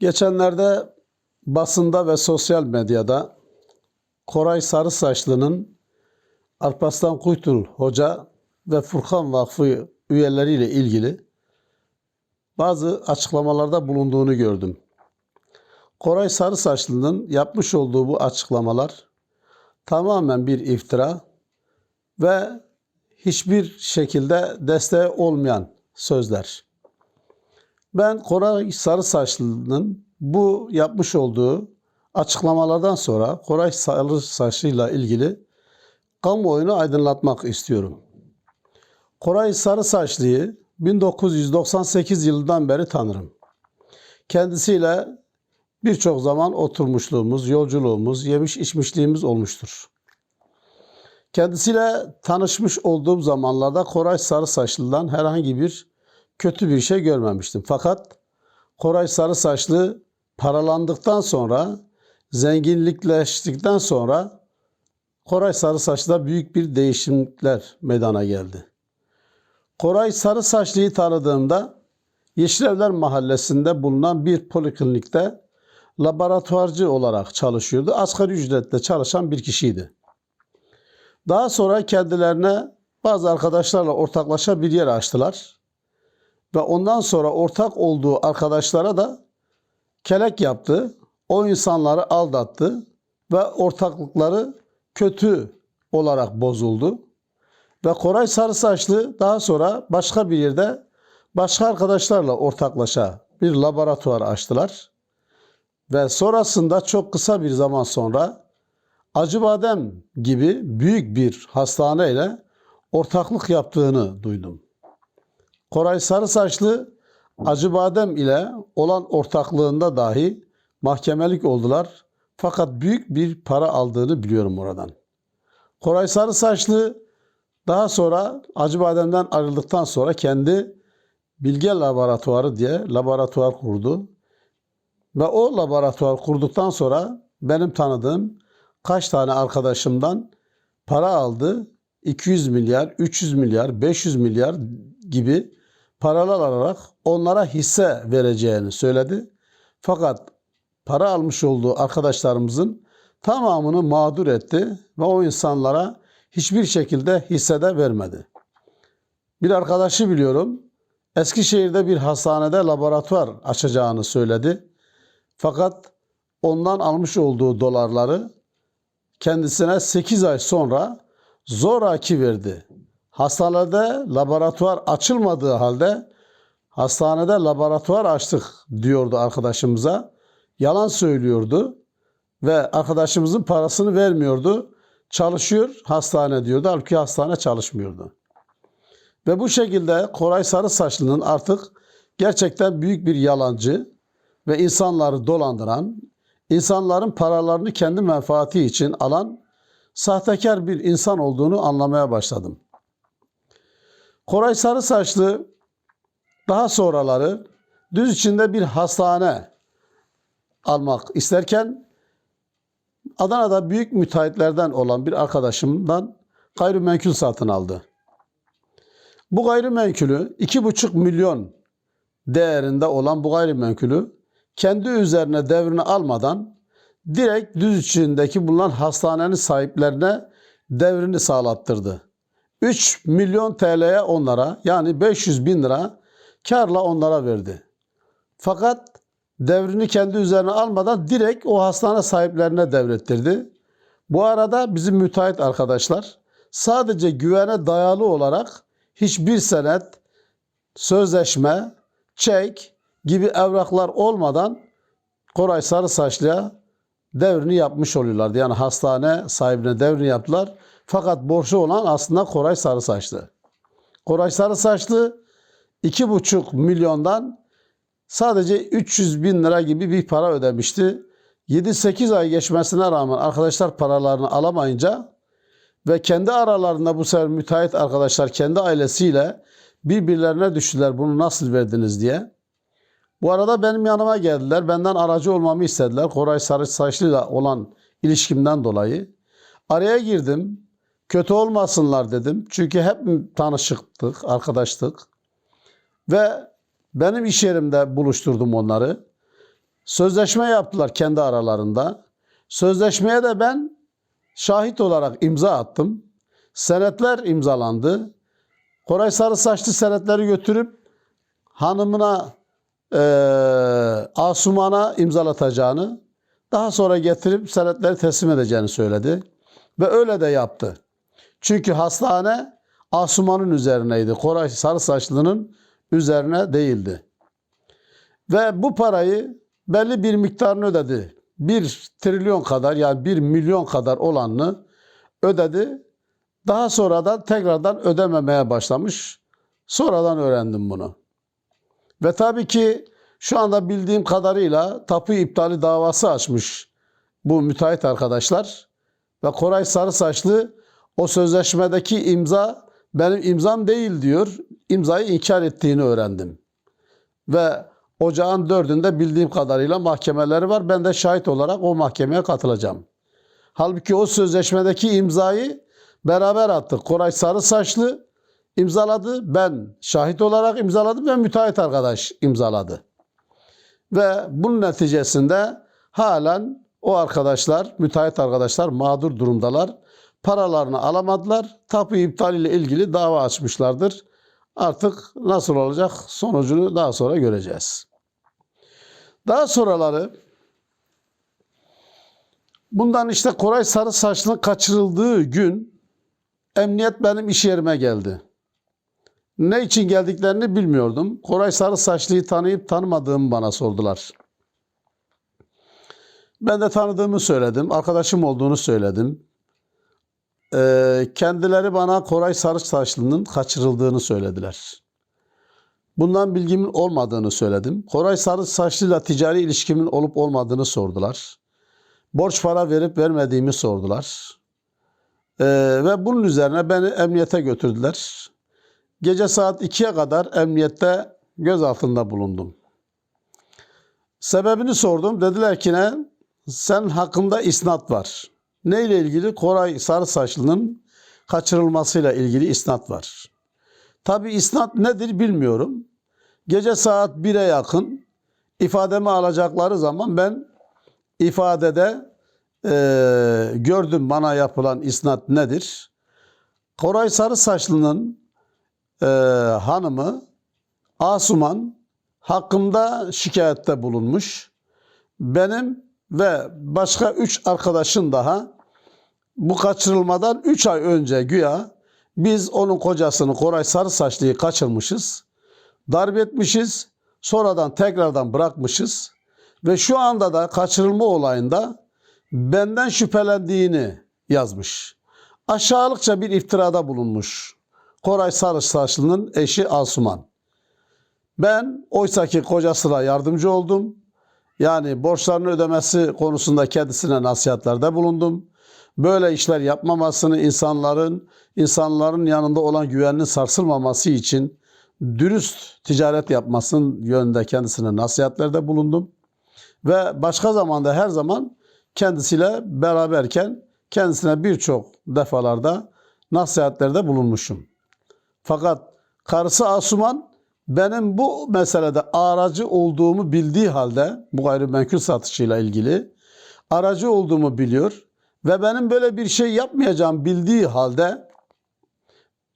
Geçenlerde basında ve sosyal medyada Koray Sarısaçlı'nın Alparslan Kuytul Hoca ve Furkan Vakfı üyeleriyle ilgili bazı açıklamalarda bulunduğunu gördüm. Koray Sarısaçlı'nın yapmış olduğu bu açıklamalar tamamen bir iftira ve hiçbir şekilde desteği olmayan sözler. Ben Koray Sarısaçlı'nın bu yapmış olduğu açıklamalardan sonra Koray Sarısaçlı'yla ilgili kamuoyunu aydınlatmak istiyorum. Koray Sarısaçlı'yı 1998 yılından beri tanırım. Kendisiyle birçok zaman oturmuşluğumuz, yolculuğumuz, yemiş içmişliğimiz olmuştur. Kendisiyle tanışmış olduğum zamanlarda Koray Sarısaçlı'dan herhangi bir kötü bir şey görmemiştim. Fakat Koray Sarısaçlı paralandıktan sonra, zenginlikleştikten sonra Koray Sarısaçlı'da büyük bir değişimler meydana geldi. Koray Sarısaçlı'yı tanıdığımda Yeşilevler Mahallesi'nde bulunan bir poliklinikte laboratuvarcı olarak çalışıyordu. Asgari ücretle çalışan bir kişiydi. Daha sonra kendilerine bazı arkadaşlarla ortaklaşa bir yer açtılar. Ve ondan sonra ortak olduğu arkadaşlara da kelek yaptı. O insanları aldattı ve ortaklıkları kötü olarak bozuldu. Ve Koray Sarısaçlı daha sonra başka bir yerde başka arkadaşlarla ortaklaşa bir laboratuvar açtılar. Ve sonrasında çok kısa bir zaman sonra Acıbadem gibi büyük bir hastaneyle ortaklık yaptığını duydum. Koray Sarısaçlı Acıbadem ile olan ortaklığında dahi mahkemelik oldular. Fakat büyük bir para aldığını biliyorum oradan. Koray Sarısaçlı daha sonra Acıbadem'den ayrıldıktan sonra kendi Bilge Laboratuvarı diye laboratuvar kurdu. Ve o laboratuvar kurduktan sonra benim tanıdığım kaç tane arkadaşımdan para aldı. 200 milyar, 300 milyar, 500 milyar gibi paralar alarak onlara hisse vereceğini söyledi. Fakat para almış olduğu arkadaşlarımızın tamamını mağdur etti ve o insanlara hiçbir şekilde hissede vermedi. Bir arkadaşı biliyorum Eskişehir'de bir hastanede laboratuvar açacağını söyledi. Fakat ondan almış olduğu dolarları kendisine 8 ay sonra zoraki verdi. Hastanede laboratuvar açılmadığı halde hastanede laboratuvar açtık diyordu arkadaşımıza. Yalan söylüyordu ve arkadaşımızın parasını vermiyordu. Çalışıyor hastane diyordu. Halbuki hastane çalışmıyordu. Ve bu şekilde Koray Sarısaçlı'nın artık gerçekten büyük bir yalancı ve insanları dolandıran, insanların paralarını kendi menfaati için alan sahtekar bir insan olduğunu anlamaya başladım. Koray Sarısaçlı daha sonraları düz içinde bir hastane almak isterken Adana'da büyük müteahhitlerden olan bir arkadaşımdan gayrimenkul satın aldı. Bu gayrimenkulü 2,5 milyon değerinde olan bu gayrimenkulü kendi üzerine devrini almadan direkt düz içindeki bulunan hastanenin sahiplerine devrini sağlattırdı. 3 milyon TL'ye onlara yani 500 bin lira karla onlara verdi. Fakat devrini kendi üzerine almadan direkt o hastane sahiplerine devrettirdi. Bu arada bizim müteahhit arkadaşlar sadece güvene dayalı olarak hiçbir senet, sözleşme, çek gibi evraklar olmadan Koray Sarısaçlı'ya devrini yapmış oluyorlardı. Yani hastane sahibine devrini yaptılar. Fakat borcu olan aslında Koray Sarısaçlı. Koray Sarısaçlı 2,5 milyondan sadece 300 bin lira gibi bir para ödemişti. 7-8 ay geçmesine rağmen arkadaşlar paralarını alamayınca ve kendi aralarında bu sefer müteahhit arkadaşlar kendi ailesiyle birbirlerine düştüler bunu nasıl verdiniz diye. Bu arada benim yanıma geldiler. Benden aracı olmamı istediler. Koray Sarısaçlı'yla olan ilişkimden dolayı. Araya girdim. Kötü olmasınlar dedim. Çünkü hep tanışıktık, arkadaştık. Ve benim iş yerimde buluşturdum onları. Sözleşme yaptılar kendi aralarında. Sözleşmeye de ben şahit olarak imza attım. Senetler imzalandı. Koray Sarı saçlı senetleri götürüp hanımına eee Asuman'a imzalatacağını, daha sonra getirip senetleri teslim edeceğini söyledi. Ve öyle de yaptı. Çünkü hastane Asuman'ın üzerineydi. Koray Sarı saçlının üzerine değildi. Ve bu parayı belli bir miktarını ödedi. Bir trilyon kadar yani bir milyon kadar olanını ödedi. Daha sonradan tekrardan ödememeye başlamış. Sonradan öğrendim bunu. Ve tabii ki şu anda bildiğim kadarıyla tapu iptali davası açmış bu müteahhit arkadaşlar. Ve Koray Sarısaçlı o sözleşmedeki imza benim imzam değil diyor. İmzayı inkar ettiğini öğrendim. Ve ocağın dördünde bildiğim kadarıyla mahkemeleri var. Ben de şahit olarak o mahkemeye katılacağım. Halbuki o sözleşmedeki imzayı beraber attık. Koray Sarısaçlı imzaladı. Ben şahit olarak imzaladım ve müteahhit arkadaş imzaladı. Ve bunun neticesinde halen o arkadaşlar, müteahhit arkadaşlar mağdur durumdalar. Paralarını alamadılar. Tapu iptal ile ilgili dava açmışlardır. Artık nasıl olacak sonucunu daha sonra göreceğiz. Daha sonraları bundan işte Koray Sarı Saçlı'nın kaçırıldığı gün emniyet benim iş yerime geldi. Ne için geldiklerini bilmiyordum. Koray Sarı Saçlı'yı tanıyıp tanımadığımı bana sordular. Ben de tanıdığımı söyledim. Arkadaşım olduğunu söyledim. Ee, kendileri bana Koray Sarı Saçlı'nın kaçırıldığını söylediler. Bundan bilgimin olmadığını söyledim. Koray Sarı Saçlı'yla ticari ilişkimin olup olmadığını sordular. Borç para verip vermediğimi sordular. Ee, ve bunun üzerine beni emniyete götürdüler. Gece saat 2'ye kadar emniyette gözaltında bulundum. Sebebini sordum. Dediler ki ne? Sen hakkında isnat var. Neyle ilgili? Koray Sarısaçlı'nın kaçırılmasıyla ilgili isnat var. Tabi isnat nedir bilmiyorum. Gece saat 1'e yakın ifademi alacakları zaman ben ifadede eee, gördüm bana yapılan isnat nedir? Koray Sarısaçlı'nın eee, hanımı Asuman hakkımda şikayette bulunmuş. Benim ve başka üç arkadaşın daha bu kaçırılmadan 3 ay önce güya biz onun kocasını Koray Sarısaçlı'yı kaçırmışız. Darp etmişiz. Sonradan tekrardan bırakmışız. Ve şu anda da kaçırılma olayında benden şüphelendiğini yazmış. Aşağılıkça bir iftirada bulunmuş. Koray Sarısaçlı'nın eşi Asuman. Ben oysaki kocasına yardımcı oldum. Yani borçlarını ödemesi konusunda kendisine nasihatlerde bulundum. Böyle işler yapmamasını insanların insanların yanında olan güveninin sarsılmaması için dürüst ticaret yapmasının yönünde kendisine nasihatlerde bulundum. Ve başka zamanda her zaman kendisiyle beraberken kendisine birçok defalarda nasihatlerde bulunmuşum. Fakat karısı Asuman benim bu meselede aracı olduğumu bildiği halde bu gayrimenkul satışıyla ilgili aracı olduğumu biliyor ve benim böyle bir şey yapmayacağım bildiği halde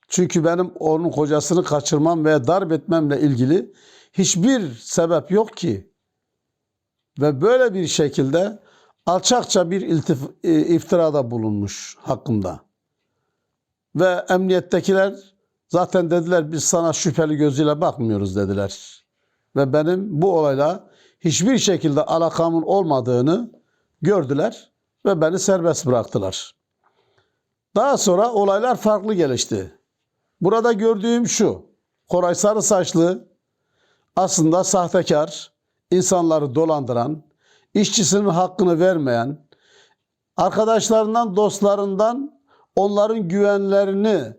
çünkü benim onun kocasını kaçırmam veya darp etmemle ilgili hiçbir sebep yok ki ve böyle bir şekilde alçakça bir iltif- e, iftirada bulunmuş hakkımda. Ve emniyettekiler zaten dediler biz sana şüpheli gözüyle bakmıyoruz dediler. Ve benim bu olayla hiçbir şekilde alakamın olmadığını gördüler ve beni serbest bıraktılar. Daha sonra olaylar farklı gelişti. Burada gördüğüm şu. Koray Sarı saçlı aslında sahtekar, insanları dolandıran, işçisinin hakkını vermeyen, arkadaşlarından, dostlarından onların güvenlerini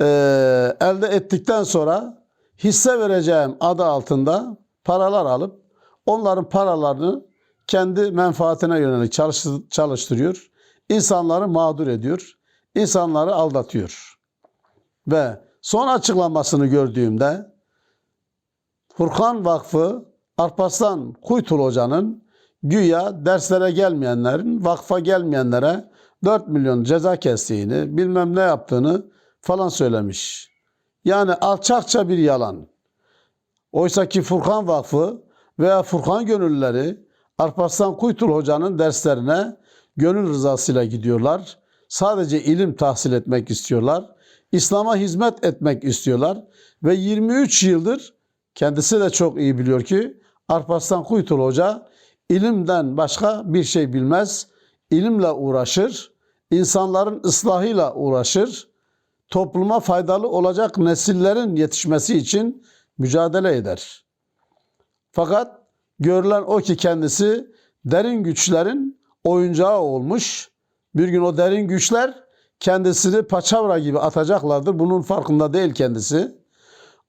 eee, elde ettikten sonra hisse vereceğim adı altında paralar alıp onların paralarını kendi menfaatine yönelik çalıştır- çalıştırıyor. İnsanları mağdur ediyor. insanları aldatıyor. Ve son açıklamasını gördüğümde Furkan Vakfı Arpaslan Kuytul Hoca'nın güya derslere gelmeyenlerin, vakfa gelmeyenlere 4 milyon ceza kestiğini, bilmem ne yaptığını falan söylemiş. Yani alçakça bir yalan. Oysa ki Furkan Vakfı veya Furkan gönüllüleri Arpaslan Kuytul Hoca'nın derslerine gönül rızasıyla gidiyorlar. Sadece ilim tahsil etmek istiyorlar. İslam'a hizmet etmek istiyorlar. Ve 23 yıldır kendisi de çok iyi biliyor ki Arpaslan Kuytul Hoca ilimden başka bir şey bilmez. İlimle uğraşır. insanların ıslahıyla uğraşır. Topluma faydalı olacak nesillerin yetişmesi için mücadele eder. Fakat görülen o ki kendisi derin güçlerin oyuncağı olmuş. Bir gün o derin güçler kendisini paçavra gibi atacaklardır. Bunun farkında değil kendisi.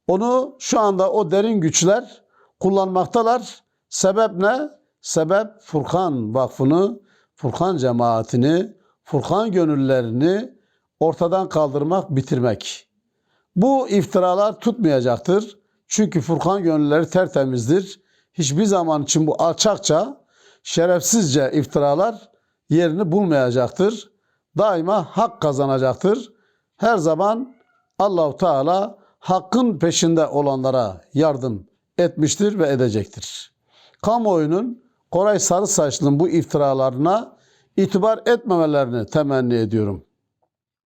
Onu şu anda o derin güçler kullanmaktalar. Sebep ne? Sebep Furkan Vakfı'nı, Furkan cemaatini, Furkan gönüllerini ortadan kaldırmak, bitirmek. Bu iftiralar tutmayacaktır. Çünkü Furkan gönülleri tertemizdir. Hiçbir zaman için bu alçakça, şerefsizce iftiralar yerini bulmayacaktır. Daima hak kazanacaktır. Her zaman Allahu Teala hakkın peşinde olanlara yardım etmiştir ve edecektir. Kamuoyunun Koray Sarı Saçlı'nın bu iftiralarına itibar etmemelerini temenni ediyorum.